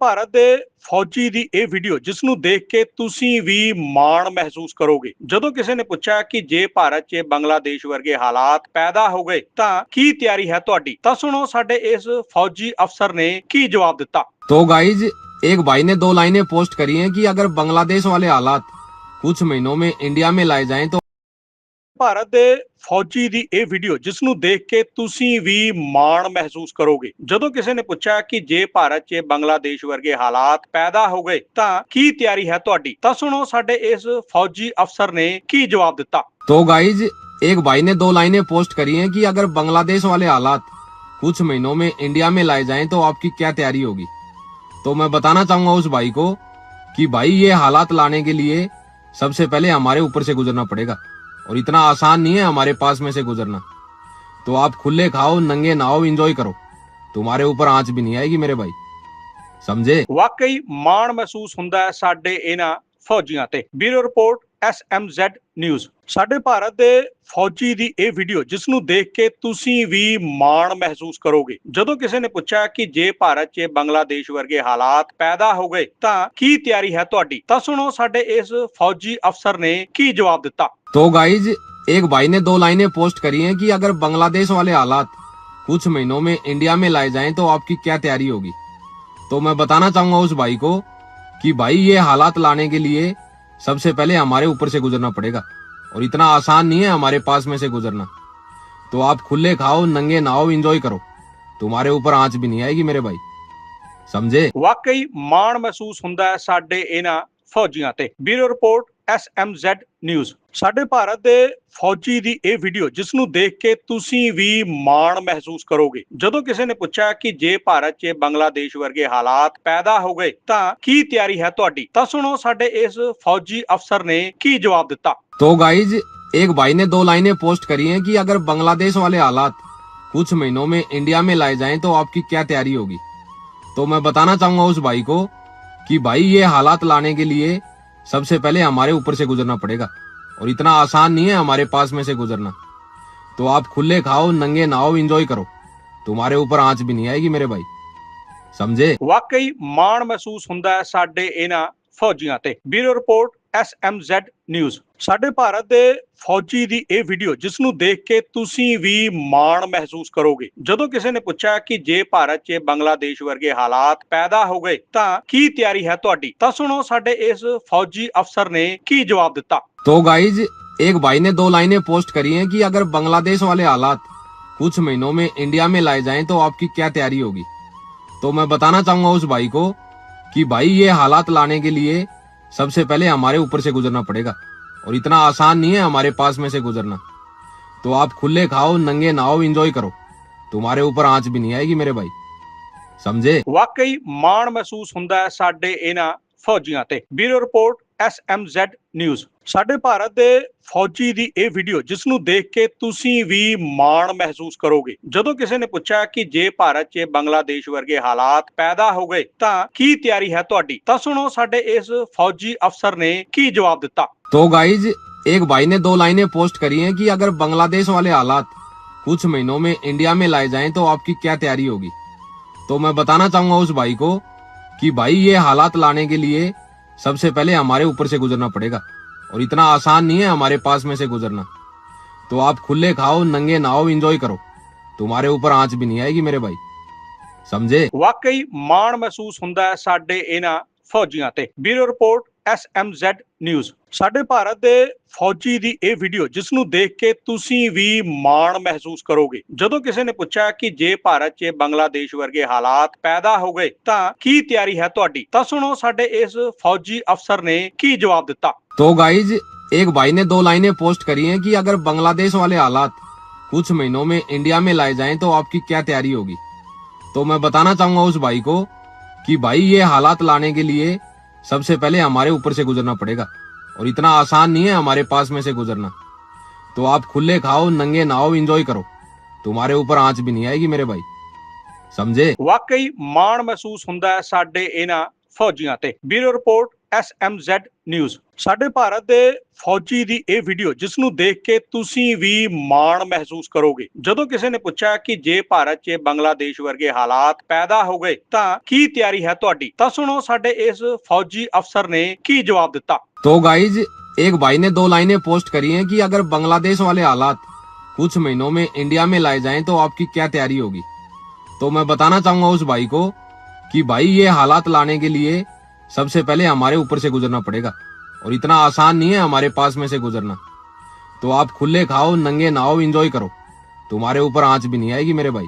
ਭਾਰਤ ਦੇ ਫੌਜੀ ਦੀ ਇਹ ਵੀਡੀਓ ਜਿਸ ਨੂੰ ਦੇਖ ਕੇ ਤੁਸੀਂ ਵੀ ਮਾਣ ਮਹਿਸੂਸ ਕਰੋਗੇ ਜਦੋਂ ਕਿਸੇ ਨੇ ਪੁੱਛਿਆ ਕਿ ਜੇ ਭਾਰਤ 'ਚ ਬੰਗਲਾਦੇਸ਼ ਵਰਗੇ ਹਾਲਾਤ ਪੈਦਾ ਹੋ ਗਏ ਤਾਂ ਕੀ ਤਿਆਰੀ ਹੈ ਤੁਹਾਡੀ ਤਾਂ ਸੁਣੋ ਸਾਡੇ ਇਸ ਫੌਜੀ ਅਫਸਰ ਨੇ ਕੀ ਜਵਾਬ ਦਿੱਤਾ तो गाइज एक भाई ने दो लाइनें पोस्ट करी हैं कि अगर बांग्लादेश वाले हालात कुछ महीनों में इंडिया में लाए जाएं तो ਭਾਰਤ ਦੇ ਫੌਜੀ ਦੀ ਇਹ ਵੀਡੀਓ ਜਿਸ ਨੂੰ ਦੇਖ ਕੇ ਤੁਸੀਂ ਵੀ ਮਾਣ ਮਹਿਸੂਸ ਕਰੋਗੇ ਜਦੋਂ ਕਿਸੇ ਨੇ ਪੁੱਛਿਆ ਕਿ ਜੇ ਭਾਰਤ 'ਚ ਬੰਗਲਾਦੇਸ਼ ਵਰਗੇ ਹਾਲਾਤ ਪੈਦਾ ਹੋ ਗਏ ਤਾਂ ਕੀ ਤਿਆਰੀ ਹੈ ਤੁਹਾਡੀ ਤਾਂ ਸੁਣੋ ਸਾਡੇ ਇਸ ਫੌਜੀ ਅਫਸਰ ਨੇ ਕੀ ਜਵਾਬ ਦਿੱਤਾ तो गाइज एक भाई ने दो लाइनें पोस्ट करी हैं कि अगर बांग्लादेश वाले हालात कुछ महीनों में इंडिया में लाए जाएं तो आपकी क्या तैयारी होगी तो मैं बताना चाहूंगा उस भाई को कि भाई ये हालात लाने के लिए सबसे पहले हमारे ऊपर से गुजरना पड़ेगा और इतना आसान नहीं है हमारे पास में से गुजरना तो आप खुले खाओ नंगे नहाओ इंजॉय करो तुम्हारे ऊपर आंच भी नहीं आएगी मेरे भाई समझे ਵਾਕਈ ਮਾਣ ਮਹਿਸੂਸ ਹੁੰਦਾ ਹੈ ਸਾਡੇ ਇਹਨਾਂ ਫੌਜੀਆਂ ਤੇ ਬਿਊਰੋ ਰਿਪੋਰਟ SMZ ਨਿਊਜ਼ ਸਾਡੇ ਭਾਰਤ ਦੇ ਫੌਜੀ ਦੀ ਇਹ ਵੀਡੀਓ ਜਿਸ ਨੂੰ ਦੇਖ ਕੇ ਤੁਸੀਂ ਵੀ ਮਾਣ ਮਹਿਸੂਸ ਕਰੋਗੇ ਜਦੋਂ ਕਿਸੇ ਨੇ ਪੁੱਛਿਆ ਕਿ ਜੇ ਭਾਰਤ 'ਚ ਬੰਗਲਾਦੇਸ਼ ਵਰਗੇ ਹਾਲਾਤ ਪੈਦਾ ਹੋ ਗਏ ਤਾਂ ਕੀ ਤਿਆਰੀ ਹੈ ਤੁਹਾਡੀ ਤਾਂ ਸੁਣੋ ਸਾਡੇ ਇਸ ਫੌਜੀ ਅਫਸਰ ਨੇ ਕੀ ਜਵਾਬ ਦਿੱਤਾ तो गाइज एक भाई ने दो लाइनें पोस्ट करी हैं कि अगर बांग्लादेश वाले हालात कुछ महीनों में इंडिया में लाए जाएं तो आपकी क्या तैयारी होगी तो मैं बताना चाहूंगा उस भाई को कि भाई ये हालात लाने के लिए सबसे पहले हमारे ऊपर से गुजरना पड़ेगा और इतना आसान नहीं है हमारे पास में से गुजरना तो आप खुले खाओ नंगे नहाओ इंजॉय करो तुम्हारे ऊपर आंच भी नहीं आएगी मेरे भाई समझे ਵਾਕਈ ਮਾਣ ਮਹਿਸੂਸ ਹੁੰਦਾ ਹੈ ਸਾਡੇ ਇਹਨਾਂ ਫੌਜੀਆਂ ਤੇ ਬਿਊਰੋ ਰਿਪੋਰਟ SMZ ਨਿਊਜ਼ ਸਾਡੇ ਭਾਰਤ ਦੇ ਫੌਜੀ ਦੀ ਇਹ ਵੀਡੀਓ ਜਿਸ ਨੂੰ ਦੇਖ ਕੇ ਤੁਸੀਂ ਵੀ ਮਾਣ ਮਹਿਸੂਸ ਕਰੋਗੇ ਜਦੋਂ ਕਿਸੇ ਨੇ ਪੁੱਛਿਆ ਕਿ ਜੇ ਭਾਰਤ 'ਚ ਬੰਗਲਾਦੇਸ਼ ਵਰਗੇ ਹਾਲਾਤ ਪੈਦਾ ਹੋ ਗਏ ਤਾਂ ਕੀ ਤਿਆਰੀ ਹੈ ਤੁਹਾਡੀ ਤਾਂ ਸੁਣੋ ਸਾਡੇ ਇਸ ਫੌਜੀ ਅਫਸਰ ਨੇ ਕੀ ਜਵਾਬ ਦਿੱਤਾ तो गाइज एक भाई ने दो लाइनें पोस्ट करी हैं कि अगर बांग्लादेश वाले हालात कुछ महीनों में इंडिया में लाए जाएं तो आपकी क्या तैयारी होगी तो मैं बताना चाहूंगा उस भाई को कि भाई ये हालात लाने के लिए सबसे पहले हमारे ऊपर से गुजरना पड़ेगा और इतना आसान नहीं है हमारे पास में से गुजरना तो आप खुले खाओ नंगे नहाओ इंजॉय करो तुम्हारे ऊपर आंच भी नहीं आएगी मेरे भाई समझे ਵਾਕਈ ਮਾਣ ਮਹਿਸੂਸ ਹੁੰਦਾ ਹੈ ਸਾਡੇ ਇਹਨਾਂ ਫੌਜੀਆਂ ਤੇ ਬਿਊਰੋ ਰਿਪੋਰਟ SMZ ਨਿਊਜ਼ ਸਾਡੇ ਭਾਰਤ ਦੇ ਫੌਜੀ ਦੀ ਇਹ ਵੀਡੀਓ ਜਿਸ ਨੂੰ ਦੇਖ ਕੇ ਤੁਸੀਂ ਵੀ ਮਾਣ ਮਹਿਸੂਸ ਕਰੋਗੇ ਜਦੋਂ ਕਿਸੇ ਨੇ ਪੁੱਛਿਆ ਕਿ ਜੇ ਭਾਰਤ 'ਚ ਬੰਗਲਾਦੇਸ਼ ਵਰਗੇ ਹਾਲਾਤ ਪੈਦਾ ਹੋ ਗਏ ਤਾਂ ਕੀ ਤਿਆਰੀ ਹੈ ਤੁਹਾਡੀ ਤਾਂ ਸੁਣੋ ਸਾਡੇ ਇਸ ਫੌਜੀ ਅਫਸਰ ਨੇ ਕੀ ਜਵਾਬ ਦਿੱਤਾ तो गाइज एक भाई ने दो लाइनें पोस्ट करी हैं कि अगर बांग्लादेश वाले हालात कुछ महीनों में इंडिया में लाए जाएं तो आपकी क्या तैयारी होगी तो मैं बताना चाहूंगा उस भाई को कि भाई ये हालात लाने के लिए सबसे पहले हमारे ऊपर से गुजरना पड़ेगा और इतना आसान नहीं है हमारे पास में से गुजरना तो आप खुले खाओ नंगे नहाओ इंजॉय करो तुम्हारे ऊपर आंच भी नहीं आएगी मेरे भाई समझे ਵਾਕਈ ਮਾਣ ਮਹਿਸੂਸ ਹੁੰਦਾ ਹੈ ਸਾਡੇ ਇਹਨਾਂ ਫੌਜੀਆਂ ਤੇ ਬਿਊਰੋ ਰਿਪੋਰਟ SMZ ਨਿਊਜ਼ ਸਾਡੇ ਭਾਰਤ ਦੇ ਫੌਜੀ ਦੀ ਇਹ ਵੀਡੀਓ ਜਿਸ ਨੂੰ ਦੇਖ ਕੇ ਤੁਸੀਂ ਵੀ ਮਾਣ ਮਹਿਸੂਸ ਕਰੋਗੇ ਜਦੋਂ ਕਿਸੇ ਨੇ ਪੁੱਛਿਆ ਕਿ ਜੇ ਭਾਰਤ 'ਚ ਬੰਗਲਾਦੇਸ਼ ਵਰਗੇ ਹਾਲਾਤ ਪੈਦਾ ਹੋ ਗਏ ਤਾਂ ਕੀ ਤਿਆਰੀ ਹੈ ਤੁਹਾਡੀ ਤਾਂ ਸੁਣੋ ਸਾਡੇ ਇਸ ਫੌਜੀ ਅਫਸਰ ਨੇ ਕੀ ਜਵਾਬ ਦਿੱਤਾ तो गाइज एक भाई ने दो लाइनें पोस्ट करी हैं कि अगर बांग्लादेश वाले हालात कुछ महीनों में इंडिया में लाए जाएं तो आपकी क्या तैयारी होगी तो मैं बताना चाहूंगा उस भाई को कि भाई ये हालात लाने के लिए सबसे पहले हमारे ऊपर से गुजरना पड़ेगा और इतना आसान नहीं है हमारे पास में से गुजरना तो आप खुले खाओ नंगे नहाओ इंजॉय करो तुम्हारे ऊपर आंच भी नहीं आएगी मेरे भाई समझे ਵਾਕਈ ਮਾਣ ਮਹਿਸੂਸ ਹੁੰਦਾ ਹੈ ਸਾਡੇ ਇਹਨਾਂ ਫੌਜੀਆਂ ਤੇ ਬਿਊਰੋ ਰਿਪੋਰਟ SMZ ਨਿਊਜ਼ ਸਾਡੇ ਭਾਰਤ ਦੇ ਫੌਜੀ ਦੀ ਇਹ ਵੀਡੀਓ ਜਿਸ ਨੂੰ ਦੇਖ ਕੇ ਤੁਸੀਂ ਵੀ ਮਾਣ ਮਹਿਸੂਸ ਕਰੋਗੇ ਜਦੋਂ ਕਿਸੇ ਨੇ ਪੁੱਛਿਆ ਕਿ ਜੇ ਭਾਰਤ 'ਚ ਬੰਗਲਾਦੇਸ਼ ਵਰਗੇ ਹਾਲਾਤ ਪੈਦਾ ਹੋ ਗਏ ਤਾਂ ਕੀ ਤਿਆਰੀ ਹੈ ਤੁਹਾਡੀ ਤਾਂ ਸੁਣੋ ਸਾਡੇ ਇਸ ਫੌਜੀ ਅਫਸਰ ਨੇ ਕੀ ਜਵਾਬ ਦਿੱਤਾ तो गाइज एक भाई ने दो लाइनें पोस्ट करी हैं कि अगर बांग्लादेश वाले हालात कुछ महीनों में इंडिया में लाए जाएं तो आपकी क्या तैयारी होगी तो मैं बताना चाहूंगा उस भाई को कि भाई ये हालात लाने के लिए सबसे पहले हमारे ऊपर से गुजरना पड़ेगा और इतना आसान नहीं है हमारे पास में से गुजरना तो आप खुले खाओ नंगे नहाओ इंजॉय करो तुम्हारे ऊपर आंच भी नहीं आएगी मेरे भाई समझे ਵਾਕਈ ਮਾਣ ਮਹਿਸੂਸ ਹੁੰਦਾ ਹੈ ਸਾਡੇ ਇਹਨਾਂ ਫੌਜੀਆਂ ਤੇ ਬਿਊਰੋ ਰਿਪੋਰਟ SMZ ਨਿਊਜ਼ ਸਾਡੇ ਭਾਰਤ ਦੇ ਫੌਜੀ ਦੀ ਇਹ ਵੀਡੀਓ ਜਿਸ ਨੂੰ ਦੇਖ ਕੇ ਤੁਸੀਂ ਵੀ ਮਾਣ ਮਹਿਸੂਸ ਕਰੋਗੇ ਜਦੋਂ ਕਿਸੇ ਨੇ ਪੁੱਛਿਆ ਕਿ ਜੇ ਭਾਰਤ 'ਚ ਬੰਗਲਾਦੇਸ਼ ਵਰਗੇ ਹਾਲਾਤ ਪੈਦਾ ਹੋ ਗਏ ਤਾਂ ਕੀ ਤਿਆਰੀ ਹੈ ਤੁਹਾਡੀ ਤਾਂ ਸੁਣੋ ਸਾਡੇ ਇਸ ਫੌਜੀ ਅਫਸਰ ਨੇ ਕੀ ਜਵਾਬ ਦਿੱਤਾ तो गाइज एक भाई ने दो लाइनें पोस्ट करी हैं कि अगर बांग्लादेश वाले हालात कुछ महीनों में इंडिया में लाए जाएं तो आपकी क्या तैयारी होगी तो मैं बताना चाहूंगा उस भाई को कि भाई ये हालात लाने के लिए सबसे पहले हमारे ऊपर से गुजरना पड़ेगा और इतना आसान नहीं है हमारे पास में से गुजरना तो आप खुले खाओ नंगे नहाओ इंजॉय करो तुम्हारे ऊपर आंच भी नहीं आएगी मेरे भाई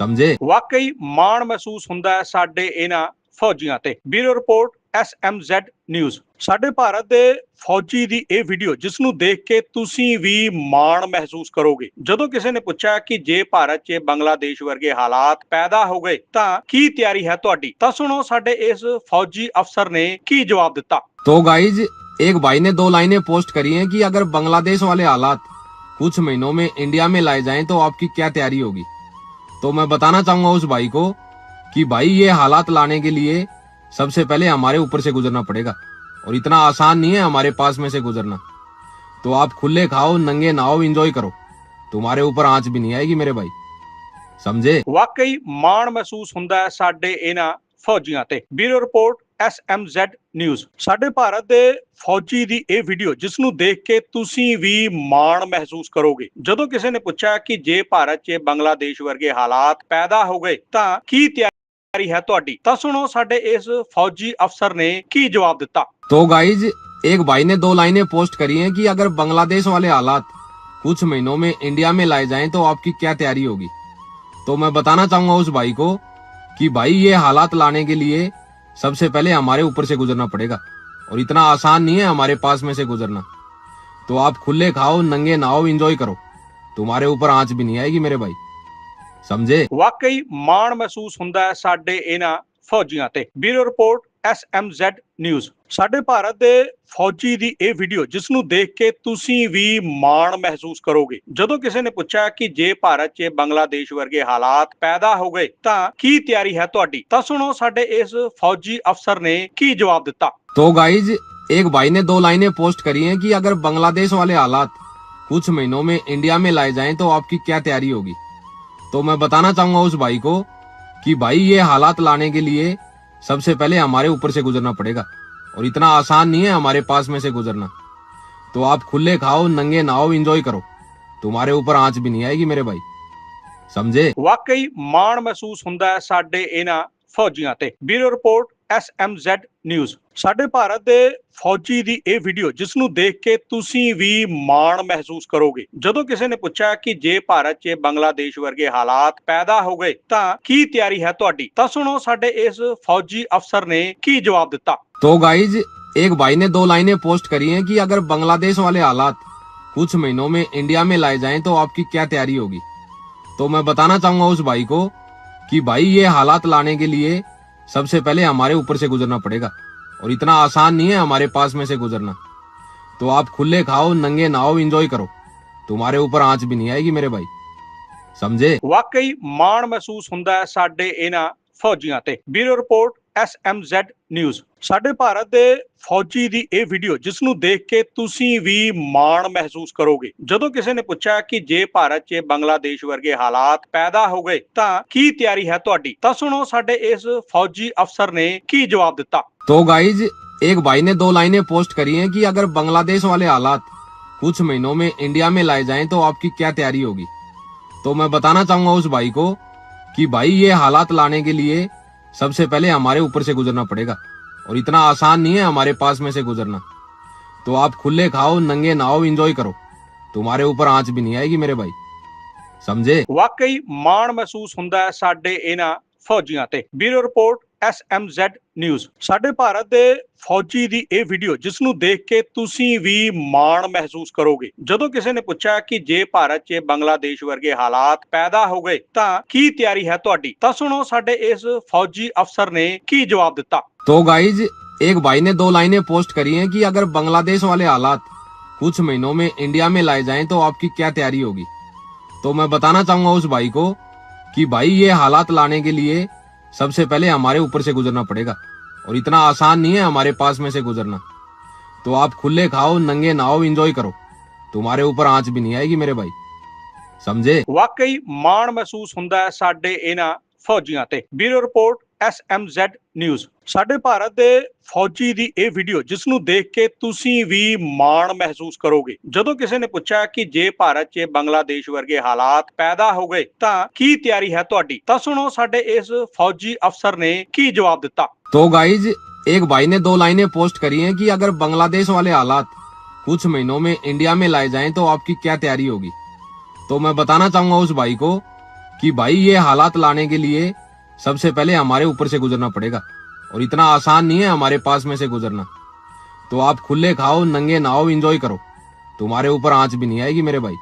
समझे ਵਾਕਈ ਮਾਣ ਮਹਿਸੂਸ ਹੁੰਦਾ ਹੈ ਸਾਡੇ ਇਹਨਾਂ ਫੌਜੀਆਂ ਤੇ ਬਿਊਰੋ ਰਿਪੋਰਟ SMZ ਨਿਊਜ਼ ਸਾਡੇ ਭਾਰਤ ਦੇ ਫੌਜੀ ਦੀ ਇਹ ਵੀਡੀਓ ਜਿਸ ਨੂੰ ਦੇਖ ਕੇ ਤੁਸੀਂ ਵੀ ਮਾਣ ਮਹਿਸੂਸ ਕਰੋਗੇ ਜਦੋਂ ਕਿਸੇ ਨੇ ਪੁੱਛਿਆ ਕਿ ਜੇ ਭਾਰਤ 'ਚ ਬੰਗਲਾਦੇਸ਼ ਵਰਗੇ ਹਾਲਾਤ ਪੈਦਾ ਹੋ ਗਏ ਤਾਂ ਕੀ ਤਿਆਰੀ ਹੈ ਤੁਹਾਡੀ ਤਾਂ ਸੁਣੋ ਸਾਡੇ ਇਸ ਫੌਜੀ ਅਫਸਰ ਨੇ ਕੀ ਜਵਾਬ ਦਿੱਤਾ तो गाइज एक भाई ने दो लाइनें पोस्ट करी हैं कि अगर बांग्लादेश वाले हालात कुछ महीनों में इंडिया में लाए जाएं तो आपकी क्या तैयारी होगी तो मैं बताना चाहूंगा उस भाई को कि भाई ये हालात लाने के लिए सबसे पहले हमारे ऊपर से गुजरना पड़ेगा और इतना आसान नहीं है हमारे पास में से गुजरना तो आप खुले खाओ नंगे नहाओ इंजॉय करो तुम्हारे ऊपर आंच भी नहीं आएगी मेरे भाई समझे ਵਾਕਈ ਮਾਣ ਮਹਿਸੂਸ ਹੁੰਦਾ ਹੈ ਸਾਡੇ ਇਹਨਾਂ ਫੌਜੀਆਂ ਤੇ ਬਿਊਰੋ ਰਿਪੋਰਟ SMZ ਨਿਊਜ਼ ਸਾਡੇ ਭਾਰਤ ਦੇ ਫੌਜੀ ਦੀ ਇਹ ਵੀਡੀਓ ਜਿਸ ਨੂੰ ਦੇਖ ਕੇ ਤੁਸੀਂ ਵੀ ਮਾਣ ਮਹਿਸੂਸ ਕਰੋਗੇ ਜਦੋਂ ਕਿਸੇ ਨੇ ਪੁੱਛਿਆ ਕਿ ਜੇ ਭਾਰਤ 'ਚ ਬੰਗਲਾਦੇਸ਼ ਵਰਗੇ ਹਾਲਾਤ ਪੈਦਾ ਹੋ ਗਏ ਤਾਂ ਕੀ ਤਿਆਰੀ ਹੈ ਤੁਹਾਡੀ ਤਾਂ ਸੁਣੋ ਸਾਡੇ ਇਸ ਫੌਜੀ ਅਫਸਰ ਨੇ ਕੀ ਜਵਾਬ ਦਿੱਤਾ तो गाइज एक भाई ने दो लाइनें पोस्ट करी हैं कि अगर बांग्लादेश वाले हालात कुछ महीनों में इंडिया में लाए जाएं तो आपकी क्या तैयारी होगी तो मैं बताना चाहूंगा उस भाई को कि भाई ये हालात लाने के लिए सबसे पहले हमारे ऊपर से गुजरना पड़ेगा और इतना आसान नहीं है हमारे पास में से गुजरना तो आप खुले खाओ नंगे नहाओ इंजॉय करो तुम्हारे ऊपर आंच भी नहीं आएगी मेरे भाई समझे ਵਾਕਈ ਮਾਣ ਮਹਿਸੂਸ ਹੁੰਦਾ ਹੈ ਸਾਡੇ ਇਹਨਾਂ ਫੌਜੀਆਂ ਤੇ ਬਿਊਰੋ ਰਿਪੋਰਟ SMZ ਨਿਊਜ਼ ਸਾਡੇ ਭਾਰਤ ਦੇ ਫੌਜੀ ਦੀ ਇਹ ਵੀਡੀਓ ਜਿਸ ਨੂੰ ਦੇਖ ਕੇ ਤੁਸੀਂ ਵੀ ਮਾਣ ਮਹਿਸੂਸ ਕਰੋਗੇ ਜਦੋਂ ਕਿਸੇ ਨੇ ਪੁੱਛਿਆ ਕਿ ਜੇ ਭਾਰਤ 'ਚ ਬੰਗਲਾਦੇਸ਼ ਵਰਗੇ ਹਾਲਾਤ ਪੈਦਾ ਹੋ ਗਏ ਤਾਂ ਕੀ ਤਿਆਰੀ ਹੈ ਤੁਹਾਡੀ ਤਾਂ ਸੁਣੋ ਸਾਡੇ ਇਸ ਫੌਜੀ ਅਫਸਰ ਨੇ ਕੀ ਜਵਾਬ ਦਿੱਤਾ तो गाइज एक भाई ने दो लाइनें पोस्ट करी हैं कि अगर बांग्लादेश वाले हालात कुछ महीनों में इंडिया में लाए जाएं तो आपकी क्या तैयारी होगी तो मैं बताना चाहूंगा उस भाई को कि भाई ये हालात लाने के लिए सबसे पहले हमारे ऊपर से गुजरना पड़ेगा और इतना आसान नहीं है हमारे पास में से गुजरना तो आप खुले खाओ नंगे नहाओ इंजॉय करो तुम्हारे ऊपर आंच भी नहीं आएगी मेरे भाई समझे ਵਾਕਈ ਮਾਣ ਮਹਿਸੂਸ ਹੁੰਦਾ ਹੈ ਸਾਡੇ ਇਹਨਾਂ ਫੌਜੀਆਂ ਤੇ ਬਿਊਰੋ ਰਿਪੋਰਟ SMZ ਨਿਊਜ਼ ਸਾਡੇ ਭਾਰਤ ਦੇ ਫੌਜੀ ਦੀ ਇਹ ਵੀਡੀਓ ਜਿਸ ਨੂੰ ਦੇਖ ਕੇ ਤੁਸੀਂ ਵੀ ਮਾਣ ਮਹਿਸੂਸ ਕਰੋਗੇ ਜਦੋਂ ਕਿਸੇ ਨੇ ਪੁੱਛਿਆ ਕਿ ਜੇ ਭਾਰਤ 'ਚ ਬੰਗਲਾਦੇਸ਼ ਵਰਗੇ ਹਾਲਾਤ ਪੈਦਾ ਹੋ ਗਏ ਤਾਂ ਕੀ ਤਿਆਰੀ ਹੈ ਤੁਹਾਡੀ ਤਾਂ ਸੁਣੋ ਸਾਡੇ ਇਸ ਫੌਜੀ ਅਫਸਰ ਨੇ ਕੀ ਜਵਾਬ ਦਿੱਤਾ तो गाइज एक भाई ने दो लाइनें पोस्ट करी हैं कि अगर बांग्लादेश वाले हालात कुछ महीनों में इंडिया में लाए जाएं तो आपकी क्या तैयारी होगी तो मैं बताना चाहूंगा उस भाई को कि भाई ये हालात लाने के लिए सबसे पहले हमारे ऊपर से गुजरना पड़ेगा और इतना आसान नहीं है हमारे पास में से गुजरना तो आप खुले खाओ नंगे नहाओ इंजॉय करो तुम्हारे ऊपर आंच भी नहीं आएगी मेरे भाई समझे ਵਾਕਈ ਮਾਣ ਮਹਿਸੂਸ ਹੁੰਦਾ ਹੈ ਸਾਡੇ ਇਹਨਾਂ ਫੌਜੀਆਂ ਤੇ ਬਿਊਰੋ ਰਿਪੋਰਟ SMZ ਨਿਊਜ਼ ਸਾਡੇ ਭਾਰਤ ਦੇ ਫੌਜੀ ਦੀ ਇਹ ਵੀਡੀਓ ਜਿਸ ਨੂੰ ਦੇਖ ਕੇ ਤੁਸੀਂ ਵੀ ਮਾਣ ਮਹਿਸੂਸ ਕਰੋਗੇ ਜਦੋਂ ਕਿਸੇ ਨੇ ਪੁੱਛਿਆ ਕਿ ਜੇ ਭਾਰਤ 'ਚ ਬੰਗਲਾਦੇਸ਼ ਵਰਗੇ ਹਾਲਾਤ ਪੈਦਾ ਹੋ ਗਏ ਤਾਂ ਕੀ ਤਿਆਰੀ ਹੈ ਤੁਹਾਡੀ ਤਾਂ ਸੁਣੋ ਸਾਡੇ ਇਸ ਫੌਜੀ ਅਫਸਰ ਨੇ ਕੀ ਜਵਾਬ ਦਿੱਤਾ तो गाइज एक भाई ने दो लाइनें पोस्ट करी हैं कि अगर बांग्लादेश वाले हालात कुछ महीनों में इंडिया में लाए जाएं तो आपकी क्या तैयारी होगी तो मैं बताना चाहूंगा उस भाई को कि भाई ये हालात लाने के लिए सबसे पहले हमारे ऊपर से गुजरना पड़ेगा और इतना आसान नहीं है हमारे पास में से गुजरना तो आप खुले खाओ नंगे नहाओ इंजॉय करो तुम्हारे ऊपर आंच भी नहीं आएगी मेरे भाई समझे ਵਾਕਈ ਮਾਣ ਮਹਿਸੂਸ ਹੁੰਦਾ ਹੈ ਸਾਡੇ ਇਹਨਾਂ ਫੌਜੀਆਂ ਤੇ ਬਿਊਰੋ ਰਿਪੋਰਟ SMZ ਨਿਊਜ਼ ਸਾਡੇ ਭਾਰਤ ਦੇ ਫੌਜੀ ਦੀ ਇਹ ਵੀਡੀਓ ਜਿਸ ਨੂੰ ਦੇਖ ਕੇ ਤੁਸੀਂ ਵੀ ਮਾਣ ਮਹਿਸੂਸ ਕਰੋਗੇ ਜਦੋਂ ਕਿਸੇ ਨੇ ਪੁੱਛਿਆ ਕਿ ਜੇ ਭਾਰਤ 'ਚ ਬੰਗਲਾਦੇਸ਼ ਵਰਗੇ ਹਾਲਾਤ ਪੈਦਾ ਹੋ ਗਏ ਤਾਂ ਕੀ ਤਿਆਰੀ ਹੈ ਤੁਹਾਡੀ ਤਾਂ ਸੁਣੋ ਸਾਡੇ ਇਸ ਫੌਜੀ ਅਫਸਰ ਨੇ ਕੀ ਜਵਾਬ ਦਿੱਤਾ तो गाइज एक भाई ने दो लाइनें पोस्ट करी हैं कि अगर बांग्लादेश वाले हालात कुछ महीनों में इंडिया में लाए जाएं तो आपकी क्या तैयारी होगी तो मैं बताना चाहूंगा उस भाई को कि भाई ये हालात लाने के लिए सबसे पहले हमारे ऊपर से गुजरना पड़ेगा और इतना आसान नहीं है हमारे पास में से गुजरना तो आप खुले खाओ नंगे नहाओ एंजॉय करो तुम्हारे ऊपर आंच भी नहीं आएगी मेरे भाई समझे ਵਾਕਈ ਮਾਣ ਮਹਿਸੂਸ ਹੁੰਦਾ ਹੈ ਸਾਡੇ ਇਹਨਾਂ ਫੌਜੀਆਂ ਤੇ ਬਿਊਰੋ ਰਿਪੋਰਟ SMZ ਨਿਊਜ਼ ਸਾਡੇ ਭਾਰਤ ਦੇ ਫੌਜੀ ਦੀ ਇਹ ਵੀਡੀਓ ਜਿਸ ਨੂੰ ਦੇਖ ਕੇ ਤੁਸੀਂ ਵੀ ਮਾਣ ਮਹਿਸੂਸ ਕਰੋਗੇ ਜਦੋਂ ਕਿਸੇ ਨੇ ਪੁੱਛਿਆ ਕਿ ਜੇ ਭਾਰਤ 'ਚ ਬੰਗਲਾਦੇਸ਼ ਵਰਗੇ ਹਾਲਾਤ ਪੈਦਾ ਹੋ ਗਏ ਤਾਂ ਕੀ ਤਿਆਰੀ ਹੈ ਤੁਹਾਡੀ ਤਾਂ ਸੁਣੋ ਸਾਡੇ ਇਸ ਫੌਜੀ ਅਫਸਰ ਨੇ ਕੀ ਜਵਾਬ ਦਿੱਤਾ तो गाइज एक भाई ने दो लाइनें पोस्ट करी हैं कि अगर बांग्लादेश वाले हालात कुछ महीनों में इंडिया में लाए जाएं तो आपकी क्या तैयारी होगी तो मैं बताना चाहूंगा उस भाई को कि भाई ये हालात लाने के लिए सबसे पहले हमारे ऊपर से गुजरना पड़ेगा और इतना आसान नहीं है हमारे पास में से गुजरना तो आप खुले खाओ नंगे नहाओ एंजॉय करो तुम्हारे ऊपर आंच भी नहीं आएगी मेरे भाई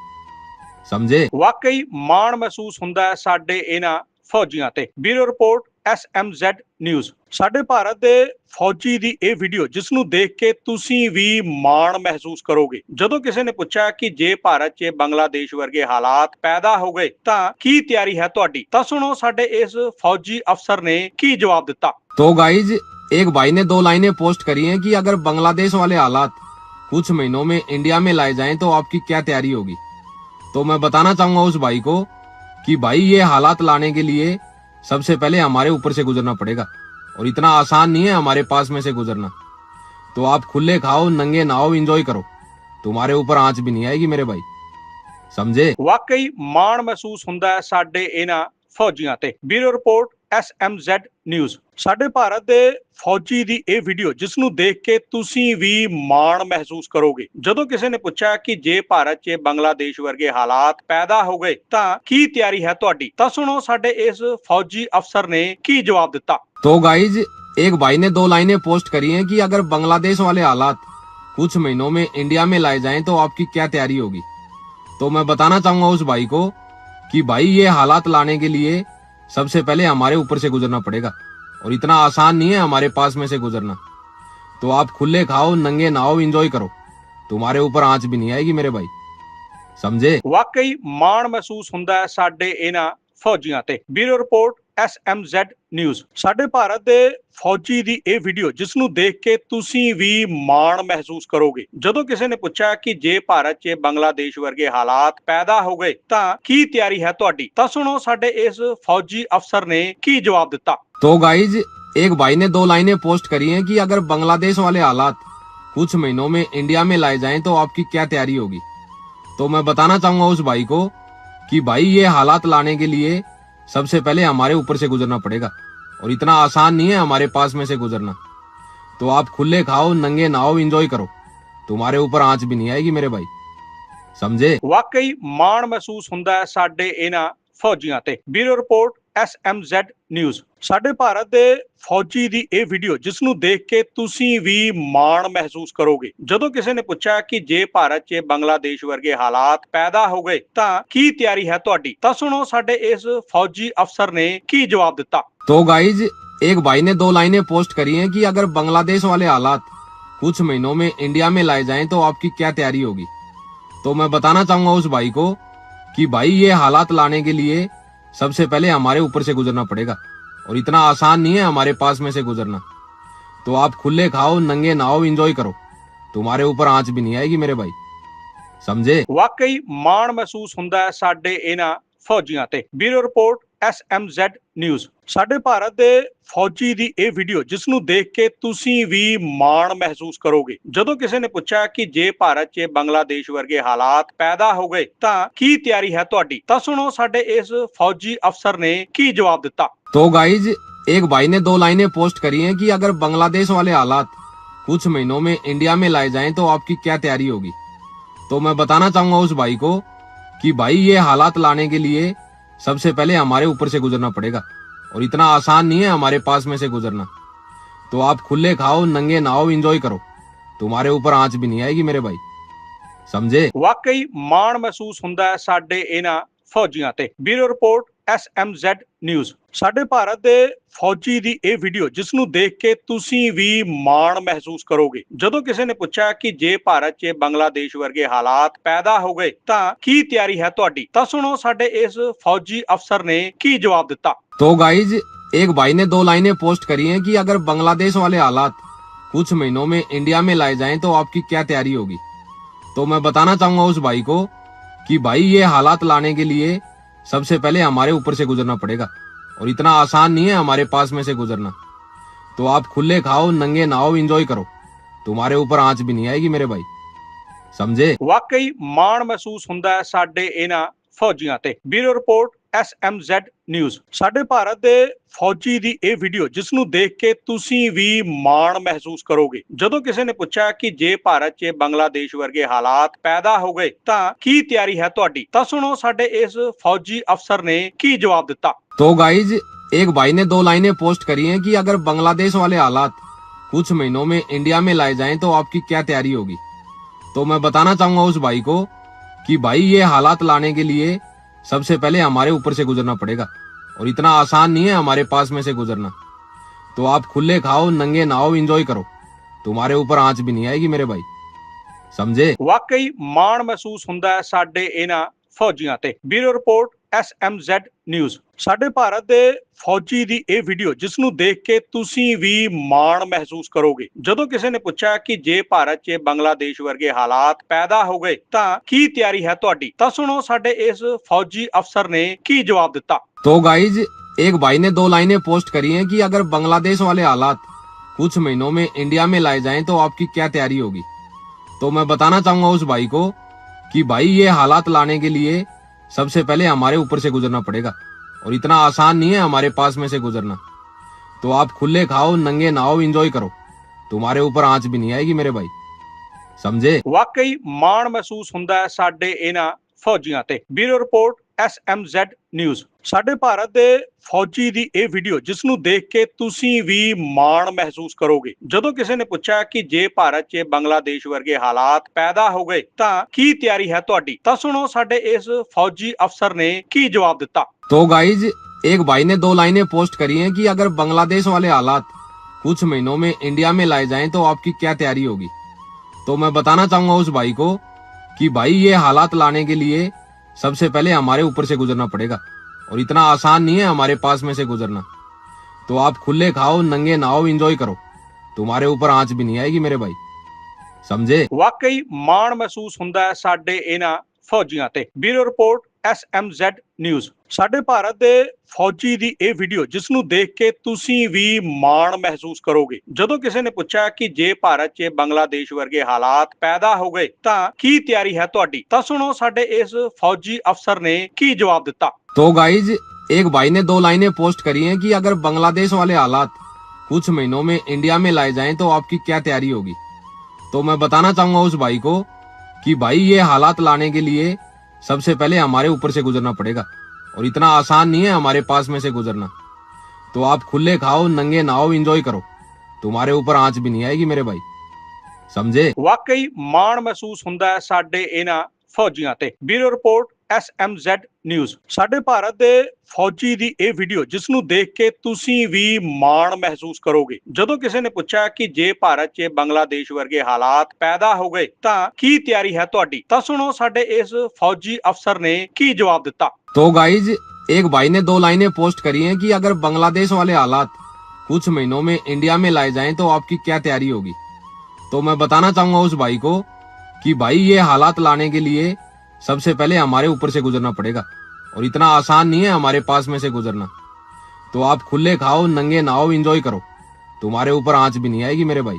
समझे ਵਾਕਈ ਮਾਣ ਮਹਿਸੂਸ ਹੁੰਦਾ ਹੈ ਸਾਡੇ ਇਹਨਾਂ ਫੌਜੀਆਂ ਤੇ ਬਿਊਰੋ ਰਿਪੋਰਟ SMZ ਨਿਊਜ਼ ਸਾਡੇ ਭਾਰਤ ਦੇ ਫੌਜੀ ਦੀ ਇਹ ਵੀਡੀਓ ਜਿਸ ਨੂੰ ਦੇਖ ਕੇ ਤੁਸੀਂ ਵੀ ਮਾਣ ਮਹਿਸੂਸ ਕਰੋਗੇ ਜਦੋਂ ਕਿਸੇ ਨੇ ਪੁੱਛਿਆ ਕਿ ਜੇ ਭਾਰਤ 'ਚ ਬੰਗਲਾਦੇਸ਼ ਵਰਗੇ ਹਾਲਾਤ ਪੈਦਾ ਹੋ ਗਏ ਤਾਂ ਕੀ ਤਿਆਰੀ ਹੈ ਤੁਹਾਡੀ ਤਾਂ ਸੁਣੋ ਸਾਡੇ ਇਸ ਫੌਜੀ ਅਫਸਰ ਨੇ ਕੀ ਜਵਾਬ ਦਿੱਤਾ तो गाइज एक भाई ने दो लाइनें पोस्ट करी हैं कि अगर बांग्लादेश वाले हालात कुछ महीनों में इंडिया में लाए जाएं तो आपकी क्या तैयारी होगी तो मैं बताना चाहूंगा उस भाई को कि भाई ये हालात लाने के लिए सबसे पहले हमारे ऊपर से गुजरना पड़ेगा और इतना आसान नहीं है हमारे पास में से गुजरना तो आप खुले खाओ नंगे नहाओ एंजॉय करो तुम्हारे ऊपर आंच भी नहीं आएगी मेरे भाई समझे ਵਾਕਈ ਮਾਣ ਮਹਿਸੂਸ ਹੁੰਦਾ ਹੈ ਸਾਡੇ ਇਹਨਾਂ ਫੌਜੀਆਂ ਤੇ ਬਿਊਰੋ ਰਿਪੋਰਟ SMZ ਨਿਊਜ਼ ਸਾਡੇ ਭਾਰਤ ਦੇ ਫੌਜੀ ਦੀ ਇਹ ਵੀਡੀਓ ਜਿਸ ਨੂੰ ਦੇਖ ਕੇ ਤੁਸੀਂ ਵੀ ਮਾਣ ਮਹਿਸੂਸ ਕਰੋਗੇ ਜਦੋਂ ਕਿਸੇ ਨੇ ਪੁੱਛਿਆ ਕਿ ਜੇ ਭਾਰਤ 'ਚ ਬੰਗਲਾਦੇਸ਼ ਵਰਗੇ ਹਾਲਾਤ ਪੈਦਾ ਹੋ ਗਏ ਤਾਂ ਕੀ ਤਿਆਰੀ ਹੈ ਤੁਹਾਡੀ ਤਾਂ ਸੁਣੋ ਸਾਡੇ ਇਸ ਫੌਜੀ ਅਫਸਰ ਨੇ ਕੀ ਜਵਾਬ ਦਿੱਤਾ तो गाइज एक भाई ने दो लाइनें पोस्ट करी हैं कि अगर बांग्लादेश वाले हालात कुछ महीनों में इंडिया में लाए जाएं तो आपकी क्या तैयारी होगी तो मैं बताना चाहूंगा उस भाई को कि भाई ये हालात लाने के लिए सबसे पहले हमारे ऊपर से गुजरना पड़ेगा और इतना आसान नहीं है हमारे पास में से गुजरना तो आप खुले खाओ नंगे नहाओ एंजॉय करो तुम्हारे ऊपर आंच भी नहीं आएगी मेरे भाई समझे ਵਾਕਈ ਮਾਣ ਮਹਿਸੂਸ ਹੁੰਦਾ ਹੈ ਸਾਡੇ ਇਹਨਾਂ ਫੌਜੀਆਂ ਤੇ ਬਿਊਰੋ ਰਿਪੋਰਟ SMZ ਨਿਊਜ਼ ਸਾਡੇ ਭਾਰਤ ਦੇ ਫੌਜੀ ਦੀ ਇਹ ਵੀਡੀਓ ਜਿਸ ਨੂੰ ਦੇਖ ਕੇ ਤੁਸੀਂ ਵੀ ਮਾਣ ਮਹਿਸੂਸ ਕਰੋਗੇ ਜਦੋਂ ਕਿਸੇ ਨੇ ਪੁੱਛਿਆ ਕਿ ਜੇ ਭਾਰਤ 'ਚ ਬੰਗਲਾਦੇਸ਼ ਵਰਗੇ ਹਾਲਾਤ ਪੈਦਾ ਹੋ ਗਏ ਤਾਂ ਕੀ ਤਿਆਰੀ ਹੈ ਤੁਹਾਡੀ ਤਾਂ ਸੁਣੋ ਸਾਡੇ ਇਸ ਫੌਜੀ ਅਫਸਰ ਨੇ ਕੀ ਜਵਾਬ ਦਿੱਤਾ तो गाइज एक भाई ने दो लाइनें पोस्ट करी हैं कि अगर बांग्लादेश वाले हालात कुछ महीनों में इंडिया में लाए जाएं तो आपकी क्या तैयारी होगी तो मैं बताना चाहूंगा उस भाई को कि भाई ये हालात लाने के लिए सबसे पहले हमारे ऊपर से गुजरना पड़ेगा और इतना आसान नहीं है हमारे पास में से गुजरना तो आप खुले खाओ नंगे नहाओ एंजॉय करो तुम्हारे ऊपर आंच भी नहीं आएगी मेरे भाई समझे ਵਾਕਈ ਮਾਣ ਮਹਿਸੂਸ ਹੁੰਦਾ ਹੈ ਸਾਡੇ ਇਹਨਾਂ ਫੌਜੀਆਂ ਤੇ ਬਿਊਰੋ ਰਿਪੋਰਟ SMZ ਨਿਊਜ਼ ਸਾਡੇ ਭਾਰਤ ਦੇ ਫੌਜੀ ਦੀ ਇਹ ਵੀਡੀਓ ਜਿਸ ਨੂੰ ਦੇਖ ਕੇ ਤੁਸੀਂ ਵੀ ਮਾਣ ਮਹਿਸੂਸ ਕਰੋਗੇ ਜਦੋਂ ਕਿਸੇ ਨੇ ਪੁੱਛਿਆ ਕਿ ਜੇ ਭਾਰਤ 'ਚ ਬੰਗਲਾਦੇਸ਼ ਵਰਗੇ ਹਾਲਾਤ ਪੈਦਾ ਹੋ ਗਏ ਤਾਂ ਕੀ ਤਿਆਰੀ ਹੈ ਤੁਹਾਡੀ ਤਾਂ ਸੁਣੋ ਸਾਡੇ ਇਸ ਫੌਜੀ ਅਫਸਰ ਨੇ ਕੀ ਜਵਾਬ ਦਿੱਤਾ तो गाइज एक भाई ने दो लाइनें पोस्ट करी हैं कि अगर बांग्लादेश वाले हालात कुछ महीनों में इंडिया में लाए जाएं तो आपकी क्या तैयारी होगी तो मैं बताना चाहूंगा उस भाई को कि भाई ये हालात लाने के लिए सबसे पहले हमारे ऊपर से गुजरना पड़ेगा और इतना आसान नहीं है हमारे पास में से गुजरना तो आप खुले खाओ नंगे नहाओ एंजॉय करो तुम्हारे ऊपर आंच भी नहीं आएगी मेरे भाई समझे ਵਾਕਈ ਮਾਣ ਮਹਿਸੂਸ ਹੁੰਦਾ ਹੈ ਸਾਡੇ ਇਹਨਾਂ ਫੌਜੀਆਂ ਤੇ ਬਿਊਰੋ ਰਿਪੋਰਟ SMZ ਨਿਊਜ਼ ਸਾਡੇ ਭਾਰਤ ਦੇ ਫੌਜੀ ਦੀ ਇਹ ਵੀਡੀਓ ਜਿਸ ਨੂੰ ਦੇਖ ਕੇ ਤੁਸੀਂ ਵੀ ਮਾਣ ਮਹਿਸੂਸ ਕਰੋਗੇ ਜਦੋਂ ਕਿਸੇ ਨੇ ਪੁੱਛਿਆ ਕਿ ਜੇ ਭਾਰਤ 'ਚ ਬੰਗਲਾਦੇਸ਼ ਵਰਗੇ ਹਾਲਾਤ ਪੈਦਾ ਹੋ ਗਏ ਤਾਂ ਕੀ ਤਿਆਰੀ ਹੈ ਤੁਹਾਡੀ ਤਾਂ ਸੁਣੋ ਸਾਡੇ ਇਸ ਫੌਜੀ ਅਫਸਰ ਨੇ ਕੀ ਜਵਾਬ ਦਿੱਤਾ तो गाइज एक भाई ने दो लाइनें पोस्ट करी हैं कि अगर बांग्लादेश वाले हालात कुछ महीनों में इंडिया में लाए जाएं तो आपकी क्या तैयारी होगी तो मैं बताना चाहूंगा उस भाई को कि भाई ये हालात लाने के लिए सबसे पहले हमारे ऊपर से गुजरना पड़ेगा और इतना आसान नहीं है हमारे पास में से गुजरना तो आप खुले खाओ नंगे नहाओ एंजॉय करो तुम्हारे ऊपर आंच भी नहीं आएगी मेरे भाई समझे ਵਾਕਈ ਮਾਣ ਮਹਿਸੂਸ ਹੁੰਦਾ ਹੈ ਸਾਡੇ ਇਹਨਾਂ ਫੌਜੀਆਂ ਤੇ ਬਿਊਰੋ ਰਿਪੋਰਟ SMZ ਨਿਊਜ਼ ਸਾਡੇ ਭਾਰਤ ਦੇ ਫੌਜੀ ਦੀ ਇਹ ਵੀਡੀਓ ਜਿਸ ਨੂੰ ਦੇਖ ਕੇ ਤੁਸੀਂ ਵੀ ਮਾਣ ਮਹਿਸੂਸ ਕਰੋਗੇ ਜਦੋਂ ਕਿਸੇ ਨੇ ਪੁੱਛਿਆ ਕਿ ਜੇ ਭਾਰਤ 'ਚ ਬੰਗਲਾਦੇਸ਼ ਵਰਗੇ ਹਾਲਾਤ ਪੈਦਾ ਹੋ ਗਏ ਤਾਂ ਕੀ ਤਿਆਰੀ ਹੈ ਤੁਹਾਡੀ ਤਾਂ ਸੁਣੋ ਸਾਡੇ ਇਸ ਫੌਜੀ ਅਫਸਰ ਨੇ ਕੀ ਜਵਾਬ ਦਿੱਤਾ तो गाइज एक भाई ने दो लाइनें पोस्ट करी हैं कि अगर बांग्लादेश वाले हालात कुछ महीनों में इंडिया में लाए जाएं तो आपकी क्या तैयारी होगी तो मैं बताना चाहूंगा उस भाई को कि भाई ये हालात लाने के लिए सबसे पहले हमारे ऊपर से गुजरना पड़ेगा और इतना आसान नहीं है हमारे पास में से गुजरना तो आप खुले खाओ नंगे नहाओ इंजॉय करो तुम्हारे ऊपर आंच भी नहीं आएगी मेरे भाई समझे ਵਾਕਈ ਮਾਣ ਮਹਿਸੂਸ ਹੁੰਦਾ ਹੈ ਸਾਡੇ ਇਹਨਾਂ ਫੌਜੀਆਂ ਤੇ ਬਿਊਰੋ ਰਿਪੋਰਟ SMZ ਨਿਊਜ਼ ਸਾਡੇ ਭਾਰਤ ਦੇ ਫੌਜੀ ਦੀ ਇਹ ਵੀਡੀਓ ਜਿਸ ਨੂੰ ਦੇਖ ਕੇ ਤੁਸੀਂ ਵੀ ਮਾਣ ਮਹਿਸੂਸ ਕਰੋਗੇ ਜਦੋਂ ਕਿਸੇ ਨੇ ਪੁੱਛਿਆ ਕਿ ਜੇ ਭਾਰਤ 'ਚ ਬੰਗਲਾਦੇਸ਼ ਵਰਗੇ ਹਾਲਾਤ ਪੈਦਾ ਹੋ ਗਏ ਤਾਂ ਕੀ ਤਿਆਰੀ ਹੈ ਤੁਹਾਡੀ ਤਾਂ ਸੁਣੋ ਸਾਡੇ ਇਸ ਫੌਜੀ ਅਫਸਰ ਨੇ ਕੀ ਜਵਾਬ ਦਿੱਤਾ तो गाइज एक भाई ने दो लाइनें पोस्ट करी हैं कि अगर बांग्लादेश वाले हालात कुछ महीनों में इंडिया में लाए जाएं तो आपकी क्या तैयारी होगी तो मैं बताना चाहूंगा उस भाई को कि भाई ये हालात लाने के लिए सबसे पहले हमारे ऊपर से गुजरना पड़ेगा और इतना आसान नहीं है हमारे पास में से गुजरना तो आप खुले खाओ नंगे नहाओ इंजॉय करो तुम्हारे ऊपर आंच भी नहीं आएगी मेरे भाई समझे ਵਾਕਈ ਮਾਣ ਮਹਿਸੂਸ ਹੁੰਦਾ ਹੈ ਸਾਡੇ ਇਹਨਾਂ ਫੌਜੀਆਂ ਤੇ ਬਿਊਰੋ ਰਿਪੋਰਟ SMZ ਨਿਊਜ਼ ਸਾਡੇ ਭਾਰਤ ਦੇ ਫੌਜੀ ਦੀ ਇਹ ਵੀਡੀਓ ਜਿਸ ਨੂੰ ਦੇਖ ਕੇ ਤੁਸੀਂ ਵੀ ਮਾਣ ਮਹਿਸੂਸ ਕਰੋਗੇ ਜਦੋਂ ਕਿਸੇ ਨੇ ਪੁੱਛਿਆ ਕਿ ਜੇ ਭਾਰਤ 'ਚ ਬੰਗਲਾਦੇਸ਼ ਵਰਗੇ ਹਾਲਾਤ ਪੈਦਾ ਹੋ ਗਏ ਤਾਂ ਕੀ ਤਿਆਰੀ ਹੈ ਤੁਹਾਡੀ ਤਾਂ ਸੁਣੋ ਸਾਡੇ ਇਸ ਫੌਜੀ ਅਫਸਰ ਨੇ ਕੀ ਜਵਾਬ ਦਿੱਤਾ तो गाइज एक भाई ने दो लाइनें पोस्ट करी हैं कि अगर बांग्लादेश वाले हालात कुछ महीनों में इंडिया में लाए जाएं तो आपकी क्या तैयारी होगी तो मैं बताना चाहूंगा उस भाई को कि भाई ये हालात लाने के लिए सबसे पहले हमारे ऊपर से गुजरना पड़ेगा और इतना आसान नहीं है हमारे पास में से गुजरना तो आप खुले खाओ नंगे नहाओ इंजॉय करो तुम्हारे ऊपर आंच भी नहीं आएगी मेरे भाई समझे ਵਾਕਈ ਮਾਣ ਮਹਿਸੂਸ ਹੁੰਦਾ ਹੈ ਸਾਡੇ ਇਹਨਾਂ ਫੌਜੀਆਂ ਤੇ ਬਿਊਰੋ ਰਿਪੋਰਟ SMZ ਨਿਊਜ਼ ਸਾਡੇ ਭਾਰਤ ਦੇ ਫੌਜੀ ਦੀ ਇਹ ਵੀਡੀਓ ਜਿਸ ਨੂੰ ਦੇਖ ਕੇ ਤੁਸੀਂ ਵੀ ਮਾਣ ਮਹਿਸੂਸ ਕਰੋਗੇ ਜਦੋਂ ਕਿਸੇ ਨੇ ਪੁੱਛਿਆ ਕਿ ਜੇ ਭਾਰਤ 'ਚ ਬੰਗਲਾਦੇਸ਼ ਵਰਗੇ ਹਾਲਾਤ ਪੈਦਾ ਹੋ ਗਏ ਤਾਂ ਕੀ ਤਿਆਰੀ ਹੈ ਤੁਹਾਡੀ ਤਾਂ ਸੁਣੋ ਸਾਡੇ ਇਸ ਫੌਜੀ ਅਫਸਰ ਨੇ ਕੀ ਜਵਾਬ ਦਿੱਤਾ तो गाइज एक भाई ने दो लाइनें पोस्ट करी हैं कि अगर बांग्लादेश वाले हालात कुछ महीनों में इंडिया में लाए जाएं तो आपकी क्या तैयारी होगी तो मैं बताना चाहूंगा उस भाई को कि भाई ये हालात लाने के लिए सबसे पहले हमारे ऊपर से गुजरना पड़ेगा और इतना आसान नहीं है हमारे पास में से गुजरना तो आप खुले खाओ नंगे नहाओ इंजॉय करो तुम्हारे ऊपर आंच भी नहीं आएगी मेरे भाई समझे ਵਾਕਈ ਮਾਣ ਮਹਿਸੂਸ ਹੁੰਦਾ ਹੈ ਸਾਡੇ ਇਹਨਾਂ ਫੌਜੀਆਂ ਤੇ ਬਿਊਰੋ ਰਿਪੋਰਟ SMZ ਨਿਊਜ਼ ਸਾਡੇ ਭਾਰਤ ਦੇ ਫੌਜੀ ਦੀ ਇਹ ਵੀਡੀਓ ਜਿਸ ਨੂੰ ਦੇਖ ਕੇ ਤੁਸੀਂ ਵੀ ਮਾਣ ਮਹਿਸੂਸ ਕਰੋਗੇ ਜਦੋਂ ਕਿਸੇ ਨੇ ਪੁੱਛਿਆ ਕਿ ਜੇ ਭਾਰਤ 'ਚ ਬੰਗਲਾਦੇਸ਼ ਵਰਗੇ ਹਾਲਾਤ ਪੈਦਾ ਹੋ ਗਏ ਤਾਂ ਕੀ ਤਿਆਰੀ ਹੈ ਤੁਹਾਡੀ ਤਾਂ ਸੁਣੋ ਸਾਡੇ ਇਸ ਫੌਜੀ ਅਫਸਰ ਨੇ ਕੀ ਜਵਾਬ ਦਿੱਤਾ तो गाइज एक भाई ने दो लाइनें पोस्ट करी हैं कि अगर बांग्लादेश वाले हालात कुछ महीनों में इंडिया में लाए जाएं तो आपकी क्या तैयारी होगी तो मैं बताना चाहूंगा उस भाई को कि भाई ये हालात लाने के लिए सबसे पहले हमारे ऊपर से गुजरना पड़ेगा और इतना आसान नहीं है हमारे पास में से गुजरना तो आप खुले खाओ नंगे नहाओ इंजॉय करो तुम्हारे ऊपर आंच भी नहीं आएगी मेरे भाई समझे ਵਾਕਈ ਮਾਣ ਮਹਿਸੂਸ ਹੁੰਦਾ ਹੈ ਸਾਡੇ ਇਹਨਾਂ ਫੌਜੀਆਂ ਤੇ ਬਿਊਰੋ ਰਿਪੋਰਟ SMZ ਨਿਊਜ਼ ਸਾਡੇ ਭਾਰਤ ਦੇ ਫੌਜੀ ਦੀ ਇਹ ਵੀਡੀਓ ਜਿਸ ਨੂੰ ਦੇਖ ਕੇ ਤੁਸੀਂ ਵੀ ਮਾਣ ਮਹਿਸੂਸ ਕਰੋਗੇ ਜਦੋਂ ਕਿਸੇ ਨੇ ਪੁੱਛਿਆ ਕਿ ਜੇ ਭਾਰਤ 'ਚ ਬੰਗਲਾਦੇਸ਼ ਵਰਗੇ ਹਾਲਾਤ ਪੈਦਾ ਹੋ ਗਏ ਤਾਂ ਕੀ ਤਿਆਰੀ ਹੈ ਤੁਹਾਡੀ ਤਾਂ ਸੁਣੋ ਸਾਡੇ ਇਸ ਫੌਜੀ ਅਫਸਰ ਨੇ ਕੀ ਜਵਾਬ ਦਿੱਤਾ तो गाइज एक भाई ने दो लाइनें पोस्ट करी हैं कि अगर बांग्लादेश वाले हालात कुछ महीनों में इंडिया में लाए जाएं तो आपकी क्या तैयारी होगी तो मैं बताना चाहूंगा उस भाई को कि भाई ये हालात लाने के लिए सबसे पहले हमारे ऊपर से गुजरना पड़ेगा और इतना आसान नहीं है हमारे पास में से गुजरना तो आप खुले खाओ नंगे नहाओ इंजॉय करो तुम्हारे ऊपर आंच भी नहीं आएगी मेरे भाई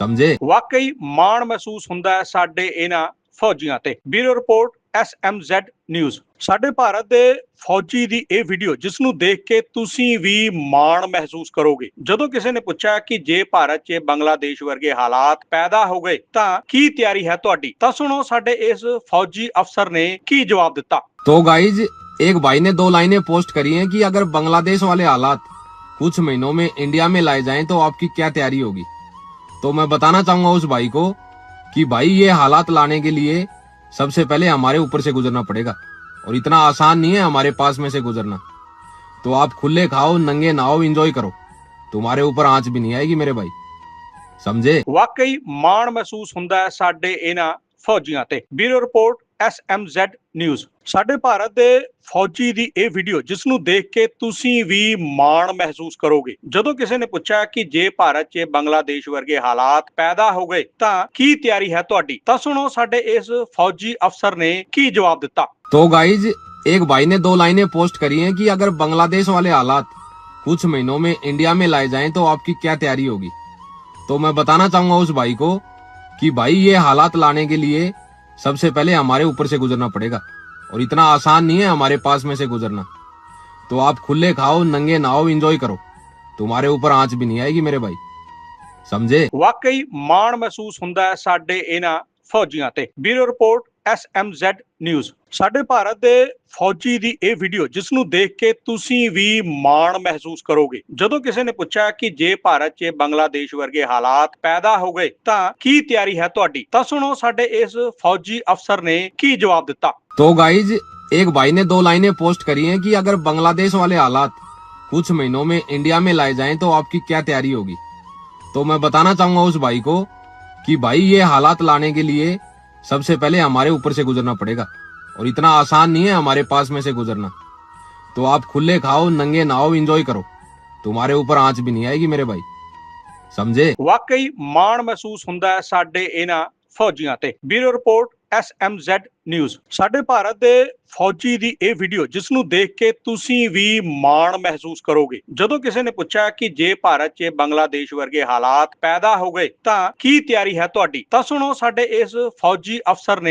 समझे ਵਾਕਈ ਮਾਣ ਮਹਿਸੂਸ ਹੁੰਦਾ ਹੈ ਸਾਡੇ ਇਹਨਾਂ ਫੌਜੀਆਂ ਤੇ ਬਿਊਰੋ ਰਿਪੋਰਟ SMZ ਨਿਊਜ਼ ਸਾਡੇ ਭਾਰਤ ਦੇ ਫੌਜੀ ਦੀ ਇਹ ਵੀਡੀਓ ਜਿਸ ਨੂੰ ਦੇਖ ਕੇ ਤੁਸੀਂ ਵੀ ਮਾਣ ਮਹਿਸੂਸ ਕਰੋਗੇ ਜਦੋਂ ਕਿਸੇ ਨੇ ਪੁੱਛਿਆ ਕਿ ਜੇ ਭਾਰਤ 'ਚ ਬੰਗਲਾਦੇਸ਼ ਵਰਗੇ ਹਾਲਾਤ ਪੈਦਾ ਹੋ ਗਏ ਤਾਂ ਕੀ ਤਿਆਰੀ ਹੈ ਤੁਹਾਡੀ ਤਾਂ ਸੁਣੋ ਸਾਡੇ ਇਸ ਫੌਜੀ ਅਫਸਰ ਨੇ ਕੀ ਜਵਾਬ ਦਿੱਤਾ तो गाइज एक भाई ने दो लाइनें पोस्ट करी हैं कि अगर बांग्लादेश वाले हालात कुछ महीनों में इंडिया में लाए जाएं तो आपकी क्या तैयारी होगी तो मैं बताना चाहूंगा उस भाई को कि भाई ये हालात लाने के लिए सबसे पहले हमारे ऊपर से गुजरना पड़ेगा और इतना आसान नहीं है हमारे पास में से गुजरना तो आप खुले खाओ नंगे नहाओ इंजॉय करो तुम्हारे ऊपर आंच भी नहीं आएगी मेरे भाई समझे ਵਾਕਈ ਮਾਣ ਮਹਿਸੂਸ ਹੁੰਦਾ ਹੈ ਸਾਡੇ ਇਹਨਾਂ ਫੌਜੀਆਂ ਤੇ ਬਿਊਰੋ ਰਿਪੋਰਟ SMZ ਨਿਊਜ਼ ਸਾਡੇ ਭਾਰਤ ਦੇ ਫੌਜੀ ਦੀ ਇਹ ਵੀਡੀਓ ਜਿਸ ਨੂੰ ਦੇਖ ਕੇ ਤੁਸੀਂ ਵੀ ਮਾਣ ਮਹਿਸੂਸ ਕਰੋਗੇ ਜਦੋਂ ਕਿਸੇ ਨੇ ਪੁੱਛਿਆ ਕਿ ਜੇ ਭਾਰਤ 'ਚ ਬੰਗਲਾਦੇਸ਼ ਵਰਗੇ ਹਾਲਾਤ ਪੈਦਾ ਹੋ ਗਏ ਤਾਂ ਕੀ ਤਿਆਰੀ ਹੈ ਤੁਹਾਡੀ ਤਾਂ ਸੁਣੋ ਸਾਡੇ ਇਸ ਫੌਜੀ ਅਫਸਰ ਨੇ ਕੀ ਜਵਾਬ ਦਿੱਤਾ तो गाइज एक भाई ने दो लाइनें पोस्ट करी हैं कि अगर बांग्लादेश वाले हालात कुछ महीनों में इंडिया में लाए जाएं तो आपकी क्या तैयारी होगी तो मैं बताना चाहूंगा उस भाई को कि भाई ये हालात लाने के लिए सबसे पहले हमारे ऊपर से गुजरना पड़ेगा और इतना आसान नहीं है हमारे पास में से गुजरना तो आप खुले खाओ नंगे नहाओ इंजॉय करो तुम्हारे ऊपर आंच भी नहीं आएगी मेरे भाई समझे ਵਾਕਈ ਮਾਣ ਮਹਿਸੂਸ ਹੁੰਦਾ ਹੈ ਸਾਡੇ ਇਹਨਾਂ ਫੌਜੀਆਂ ਤੇ ਬਿਊਰੋ ਰਿਪੋਰਟ SMZ ਨਿਊਜ਼ ਸਾਡੇ ਭਾਰਤ ਦੇ ਫੌਜੀ ਦੀ ਇਹ ਵੀਡੀਓ ਜਿਸ ਨੂੰ ਦੇਖ ਕੇ ਤੁਸੀਂ ਵੀ ਮਾਣ ਮਹਿਸੂਸ ਕਰੋਗੇ ਜਦੋਂ ਕਿਸੇ ਨੇ ਪੁੱਛਿਆ ਕਿ ਜੇ ਭਾਰਤ 'ਚ ਬੰਗਲਾਦੇਸ਼ ਵਰਗੇ ਹਾਲਾਤ ਪੈਦਾ ਹੋ ਗਏ ਤਾਂ ਕੀ ਤਿਆਰੀ ਹੈ ਤੁਹਾਡੀ ਤਾਂ ਸੁਣੋ ਸਾਡੇ ਇਸ ਫੌਜੀ ਅਫਸਰ ਨੇ ਕੀ ਜਵਾਬ ਦਿੱਤਾ तो गाइज एक भाई ने दो लाइनें पोस्ट करी हैं कि अगर बांग्लादेश वाले हालात कुछ महीनों में इंडिया में लाए जाएं तो आपकी क्या तैयारी होगी तो मैं बताना चाहूंगा उस भाई को कि भाई ये हालात लाने के लिए सबसे पहले हमारे ऊपर से गुजरना पड़ेगा और इतना आसान नहीं है हमारे पास में से गुजरना तो आप खुले खाओ नंगे नहाओ इंजॉय करो तुम्हारे ऊपर आंच भी नहीं आएगी मेरे भाई समझे ਵਾਕਈ ਮਾਣ ਮਹਿਸੂਸ ਹੁੰਦਾ ਹੈ ਸਾਡੇ ਇਹਨਾਂ ਫੌਜੀਆਂ ਤੇ ਬਿਊਰੋ ਰਿਪੋਰਟ SMZ ਨਿਊਜ਼ ਸਾਡੇ ਭਾਰਤ ਦੇ ਫੌਜੀ ਦੀ ਇਹ ਵੀਡੀਓ ਜਿਸ ਨੂੰ ਦੇਖ ਕੇ ਤੁਸੀਂ ਵੀ ਮਾਣ ਮਹਿਸੂਸ ਕਰੋਗੇ ਜਦੋਂ ਕਿਸੇ ਨੇ ਪੁੱਛਿਆ ਕਿ ਜੇ ਭਾਰਤ 'ਚ ਬੰਗਲਾਦੇਸ਼ ਵਰਗੇ ਹਾਲਾਤ ਪੈਦਾ ਹੋ ਗਏ ਤਾਂ ਕੀ ਤਿਆਰੀ ਹੈ ਤੁਹਾਡੀ ਤਾਂ ਸੁਣੋ ਸਾਡੇ ਇਸ ਫੌਜੀ ਅਫਸਰ ਨੇ